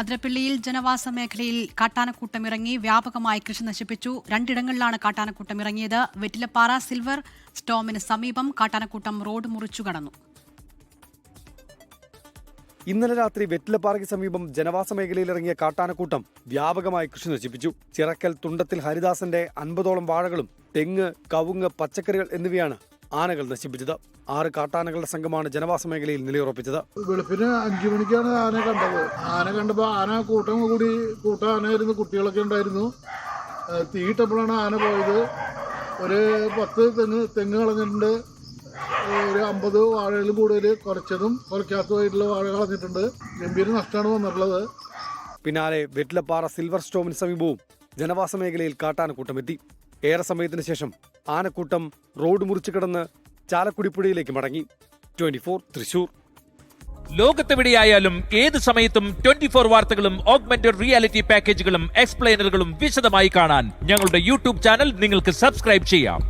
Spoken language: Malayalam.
അതിരപ്പള്ളിയിൽ ജനവാസ മേഖലയിൽ കാട്ടാനക്കൂട്ടം ഇറങ്ങി വ്യാപകമായി കൃഷി നശിപ്പിച്ചു. രണ്ടിടങ്ങളിലാണ് കാട്ടാനക്കൂട്ടം ഇറങ്ങിയത് വെറ്റിലപ്പാറ സിൽവർ സ്റ്റോമിന് സമീപം കാട്ടാനക്കൂട്ടം റോഡ് മുറിച്ചു കടന്നു. ഇന്നലെ രാത്രി വെറ്റിലപ്പാറയ്ക്ക് സമീപം ജനവാസ മേഖലയിൽ ഇറങ്ങിയ കാട്ടാനക്കൂട്ടം വ്യാപകമായി കൃഷി നശിപ്പിച്ചു. ചിറക്കൽ തുണ്ടത്തിൽ ഹരിദാസന്റെ അൻപതോളം വാഴകളും തെങ്ങ് കവുങ്ങ് പച്ചക്കറികൾ എന്നിവയാണ് ആനകൾ നശിപ്പിച്ചത്. ആറ് കാട്ടാനകളുടെ സംഘമാണ് ജനവാസ മേഖലയിൽ നിലയുറപ്പിച്ചത്. വെളുപ്പിന് അഞ്ചു മണിക്കാണ് ആന കണ്ടത്. ആന കണ്ടപ്പോൾ ആന കൂട്ടം കൂടി കൂട്ടം ആനയായിരുന്നു കുട്ടികളൊക്കെ ഉണ്ടായിരുന്നു. തീയിട്ടപ്പോഴാണ് ആന പോയത്. ഒരു പത്ത് തെങ്ങ് തെങ്ങ് കളഞ്ഞിട്ടുണ്ട്. ഒരു അമ്പത് വാഴയിലും കൂടുതൽ കുറച്ചതും കുറയ്ക്കാത്തതായിട്ടുള്ള വാഴ കളഞ്ഞിട്ടുണ്ട്. ഗംഭീര നഷ്ടമാണ് വന്നിട്ടുള്ളത്. പിന്നാലെ വെറ്റിലപ്പാറ സിൽവർ സ്റ്റോമിന് സമീപവും ജനവാസ മേഖലയിൽ കാട്ടാനക്കൂട്ടമെത്തി ഏറെ സമയത്തിന് ശേഷം ആനക്കൂട്ടം റോഡ് മുറിച്ചു കിടന്ന് ചാലക്കുടിപ്പുഴയിലേക്ക് മടങ്ങി. Twenty four Thrissur. ലോകത്തെവിടെയായാലും ഏത് സമയത്തും ട്വന്റി ഫോർ വാർത്തകളും ഓഗ്മെന്റഡ് റിയാലിറ്റി പാക്കേജുകളും എക്സ്പ്ലെയിനറുകളും വിശദമായി കാണാൻ ഞങ്ങളുടെ യൂട്യൂബ് ചാനൽ നിങ്ങൾക്ക് സബ്സ്ക്രൈബ് ചെയ്യാം.